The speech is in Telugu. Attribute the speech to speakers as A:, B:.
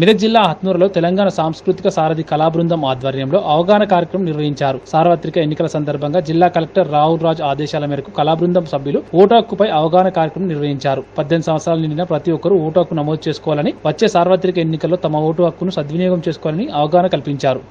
A: మెదక్ జిల్లా హత్నూరులో తెలంగాణ సాంస్కృతిక సారథి కళాబృందం ఆధ్వర్యంలో అవగాహన కార్యక్రమం నిర్వహించారు. సార్వత్రిక ఎన్నికల సందర్భంగా జిల్లా కలెక్టర్ రాహుల్ రాజ్ ఆదేశాల మేరకు కళాబృందం సభ్యులు ఓటు హక్కుపై అవగాహన కార్యక్రమం నిర్వహించారు. పద్దెనిమిది సంవత్సరాలు నిండిన ప్రతి ఒక్కరూ ఓటు హక్కు నమోదు చేసుకోవాలని వచ్చే సార్వత్రిక ఎన్నికల్లో తమ ఓటు హక్కును సద్వినియోగం చేసుకోవాలని అవగాహన కల్పించారు.